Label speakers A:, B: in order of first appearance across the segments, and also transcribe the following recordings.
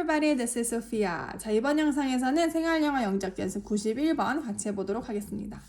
A: everybody, this is Sophia. 자, 이번 영상에서는 생활영어 영작 연습 91번 같이 해보도록 하겠습니다.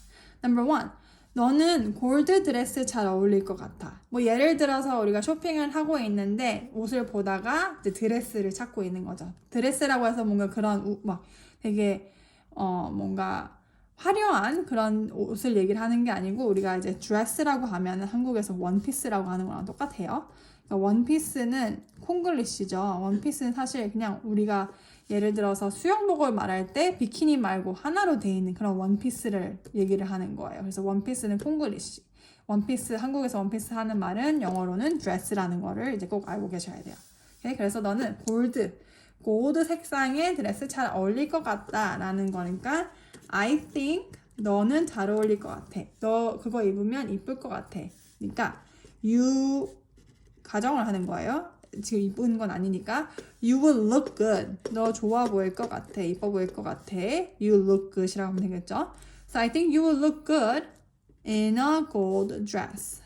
A: Number one. 너는 골드 드레스 잘 어울릴 것 같아. 뭐 예를 들어서 우리가 쇼핑을 하고 있는데 옷을 보다가 이제 드레스를 찾고 있는 거죠. 드레스라고 해서 뭔가 그런 우- 막 되게 어 뭔가 화려한 그런 옷을 얘기를 하는 게 아니고 우리가 이제 드레스라고 하면은 한국에서 원피스라고 하는 거랑 똑같아요. 그러니까 원피스는 콩글리시죠. 원피스는 사실 그냥 우리가 예를 들어서 수영복을 말할 때 비키니 말고 하나로 돼 있는 그런 원피스를 얘기를 하는 거예요. 그래서 원피스는 콩글리시. 원피스 한국에서 원피스 하는 말은 영어로는 드레스라는 거를 이제 꼭 알고 계셔야 돼요. 그래서 너는 골드, 골드 색상의 드레스 잘 어울릴 것 같다 라는 거니까 I think 너는 잘 어울릴 것 같아. 너 그거 입으면 이쁠 것 같아. 그러니까 you 가정을 하는 거예요. 지금 이쁜 건 아니니까 you will look good. 너 좋아 보일 것 같아. 이뻐 보일 것 같아. you look good이라고 하면 되겠죠. So I think you will look good in a gold dress.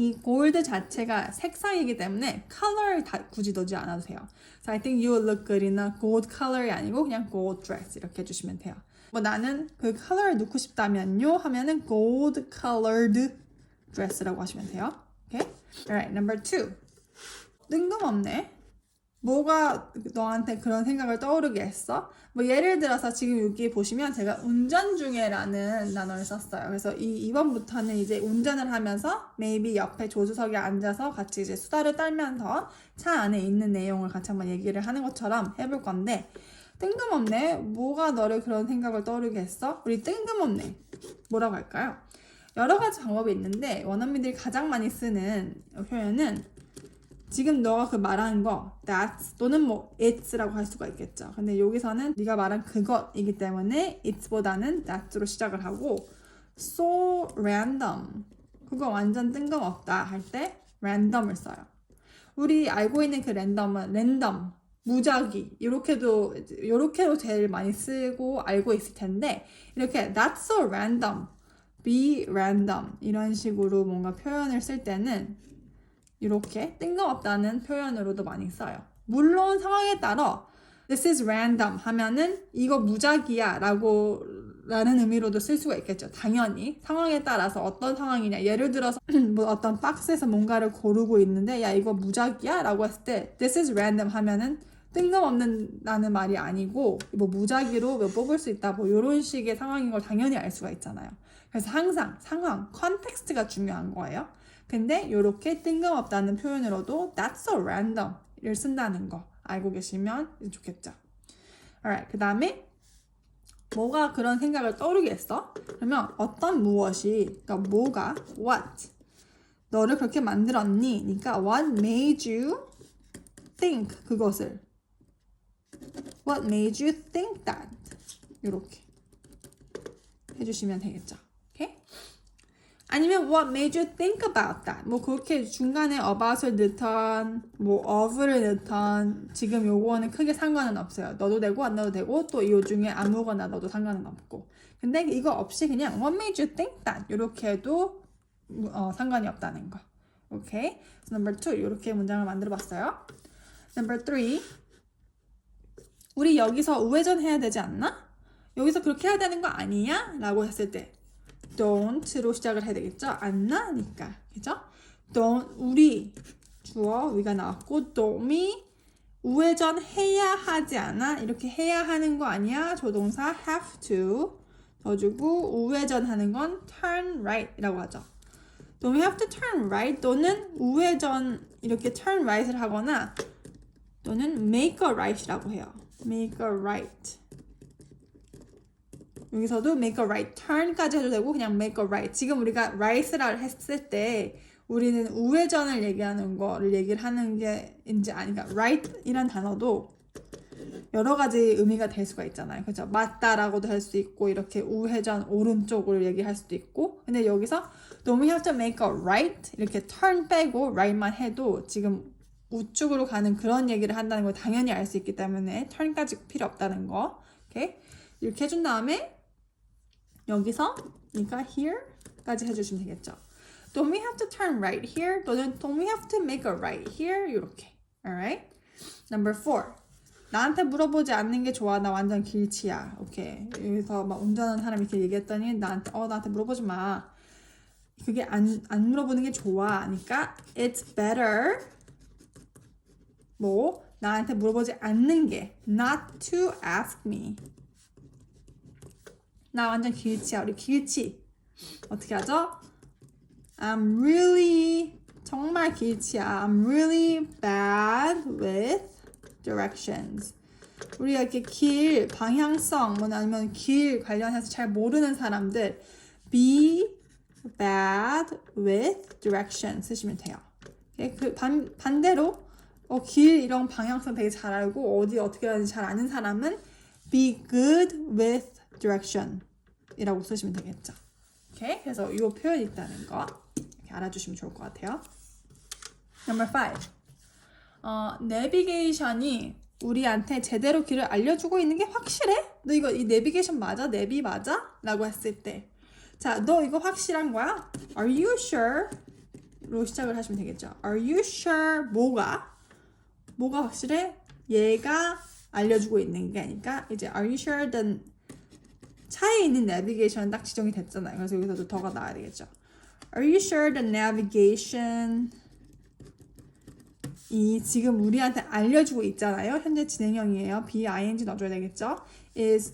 A: 이 골드 자체가 색상이기 때문에 컬러를 다 굳이 넣지 않아도 돼요. So I think you look good in a gold color이 아니고 그냥 gold dress 이렇게 해주시면 돼요. 뭐 나는 그 컬러를 넣고 싶다면요 하면은 gold colored dress라고 하시면 돼요. Okay? Alright, number two. 뜬금없네. 뭐가 너한테 그런 생각을 떠오르게 했어? 뭐 예를 들어서 지금 여기 보시면 제가 운전 중에라는 단어를 썼어요. 그래서 이 2번부터는 이제 운전을 하면서 maybe 옆에 조수석에 앉아서 같이 이제 수다를 떨면서 차 안에 있는 내용을 같이 한번 얘기를 하는 것처럼 해볼 건데 뜬금없네. 뭐가 너를 그런 생각을 떠오르게 했어? 우리 뜬금없네. 뭐라고 할까요? 여러 가지 방법이 있는데 원어민들이 가장 많이 쓰는 표현은 지금 너가 그 말하는 거 that's 또는 뭐 it's라고 할 수가 있겠죠. 근데 여기서는 네가 말한 그것이기 때문에 it's보다는 thats로 시작을 하고 so random 그거 완전 뜬금없다 할 때 random을 써요. 우리 알고 있는 그 랜덤은 랜덤 무작위 이렇게도 이렇게로 제일 많이 쓰고 알고 있을 텐데 이렇게 that's so random, be random 이런 식으로 뭔가 표현을 쓸 때는 이렇게 뜬금없다는 표현으로도 많이 써요. 물론 상황에 따라 this is random 하면은 이거 무작위야 라고 라는 의미로도 쓸 수가 있겠죠. 당연히 상황에 따라서 어떤 상황이냐. 예를 들어서 뭐 어떤 박스에서 뭔가를 고르고 있는데 야 이거 무작위야 라고 했을 때 this is random 하면은 뜬금없는다는 말이 아니고 뭐 무작위로 뭐 뽑을 수 있다 뭐 이런 식의 상황인 걸 당연히 알 수가 있잖아요. 그래서 항상 상황, 컨텍스트가 중요한 거예요. 근데 이렇게 뜬금없다는 표현으로도 that's so random을 쓴다는 거 알고 계시면 좋겠죠. Alright, 그 다음에 뭐가 그런 생각을 떠오르게 했어? 그러면 어떤 무엇이, 그러니까 뭐가, what, 너를 그렇게 만들었니? 그러니까 what made you think 그것을 what made you think that 이렇게 해주시면 되겠죠. 아니면 what made you think about that 뭐 그렇게 중간에 about을 넣던 뭐 of를 넣던 지금 요거는 크게 상관은 없어요. 넣어도 되고 안 넣어도 되고 또이 중에 아무거나 넣어도 상관은 없고 근데 이거 없이 그냥 what made you think that 이렇게 해도 어, 상관이 없다는 거. 오케이? So number two 이렇게 문장을 만들어 봤어요. Number three 우리 여기서 우회전 해야 되지 않나? 여기서 그렇게 해야 되는 거 아니야? 라고 했을 때 don't로 시작을 해야 되겠죠? 안 나니까 그죠? don't 우리 주어 위가 나왔고 dom이 우회전 해야 하지 않아? 이렇게 해야 하는 거 아니야? 조동사 have to 넣어주고 우회전 하는 건 turn right이라고 하죠. don't have to turn right 또는 우회전 이렇게 turn right을 하거나 또는 make a right이라고 해요. make a right. 여기서도 make a right turn까지 해도 되고 그냥 make a right. 지금 우리가 right를 했을 때 우리는 우회전을 얘기하는 거를 얘기를 하는 게인지 아니까 right이란 단어도 여러 가지 의미가 될 수가 있잖아요. 그죠? 맞다라고도 할 수 있고 이렇게 우회전 오른쪽으로 얘기할 수도 있고 근데 여기서 너무 to make a right 이렇게 turn 빼고 right만 해도 지금 우측으로 가는 그런 얘기를 한다는 걸 당연히 알 수 있기 때문에 turn까지 필요 없다는 거. 오케이? 이렇게 해준 다음에 여기서 그러니까 here까지 해주시면 되겠죠. Don't we have to turn right here? 또는 don't we have to make a right here? 이렇게 Alright? Number four. 나한테 물어보지 않는 게 좋아. 나 완전 길치야. 오케이. 여기서 막 운전하는 사람이 이렇게 얘기했더니 나한테 어 나한테 물어보지 마. 그게 안, 안 물어보는 게 좋아. 그러니까 it's better 뭐 나한테 물어보지 않는 게 not to ask me. 나 완전 길치야. 우리 길치. 어떻게 하죠? I'm really 정말 길치야. I'm really bad with directions. 우리 이렇게 길 방향성 뭐 아니면 길 관련해서 잘 모르는 사람들 be bad with direction 쓰시면 돼요. 오케이? 그 반, 반대로 어, 길 이런 방향성 되게 잘 알고 어디 어떻게 하는지 잘 아는 사람은 be good with direction 이라고 쓰시면 되겠죠. 오케이? 그래서 이 표현이 있다는 거 알아주시면 좋을 것 같아요. Number five. 어, 내비게이션이 우리한테 제대로 길을 알려주고 있는 게 확실해? 너 이거 이 내비게이션 맞아? 내비 맞아? 라고 했을 때. 자, 너 이거 확실한 거야? Are you sure? 로 시작을 하시면 되겠죠. Are you sure? 뭐가? 뭐가 확실해? 얘가 알려주고 있는 게 아니까 이제 Are you sure 차에 있는 내비게이션은 딱 지정이 됐잖아요. 그래서 여기서도 더가 나와야 되겠죠. Are you sure the navigation 이 지금 우리한테 알려주고 있잖아요. 현재 진행형이에요. B-ing 넣어줘야 되겠죠. is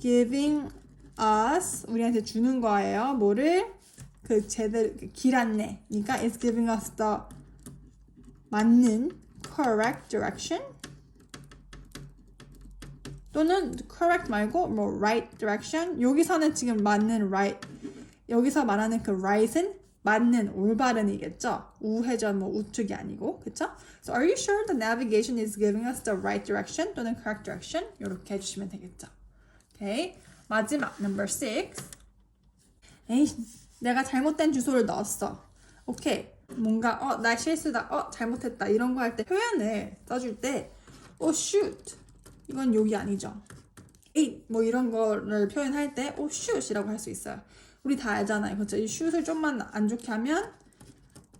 A: giving us 우리한테 주는 거예요. 뭐를 그 제대로 길 안내. 그러니까 is giving us the 맞는 correct direction 또는 correct 말고 뭐 right direction 여기서는 지금 맞는 right 여기서 말하는 그 right은 맞는 올바른이겠죠 우회전 뭐 우측이 아니고 그쵸? So are you sure the navigation is giving us the right direction 또는 correct direction 이렇게 해주시면 되겠죠 오케이 마지막 number six 에이 내가 잘못된 주소를 넣었어 오케이 뭔가 어 나 실수다 어 잘못했다 이런 거 할 때 표현을 써줄 때 oh shoot 이건 욕이 아니죠. 에이 뭐 이런 거를 표현할 때 오 슛이라고 할 수 있어요. 우리 다 알잖아요. 그렇죠? 이 슛을 좀만 안 좋게 하면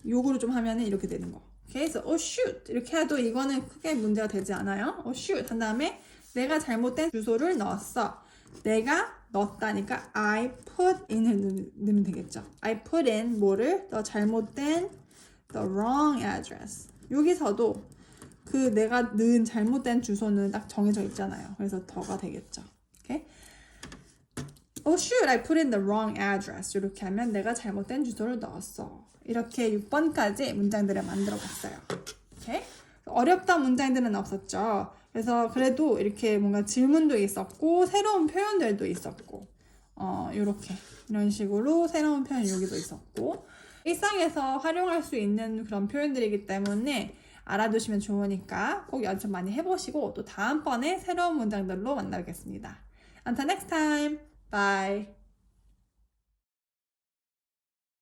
A: 욕으로 좀 하면은 이렇게 되는 거. 그래서 오 슛 이렇게 해도 이거는 크게 문제가 되지 않아요. 오 슛한 다음에 내가 잘못된 주소를 넣었어. 내가 넣었다니까 I put in을 넣- 넣으면 되겠죠. I put in 뭐를 더 잘못된 the wrong address. 여기서도 그 내가 넣은 잘못된 주소는 딱 정해져 있잖아요. 그래서 더가 되겠죠. 오케이? Oh shoot, I put in the wrong address. 이렇게 하면 내가 잘못된 주소를 넣었어. 이렇게 6번까지 문장들을 만들어 봤어요. 오케이? 어렵던 문장들은 없었죠. 그래서 그래도 이렇게 뭔가 질문도 있었고 새로운 표현들도 있었고 어 이렇게 이런 식으로 새로운 표현 여기도 있었고 일상에서 활용할 수 있는 그런 표현들이기 때문에 알아두시면 좋으니까 꼭 연습 많이 해보시고 또 다음번에 새로운 문장들로 만나겠습니다. Until next time. Bye.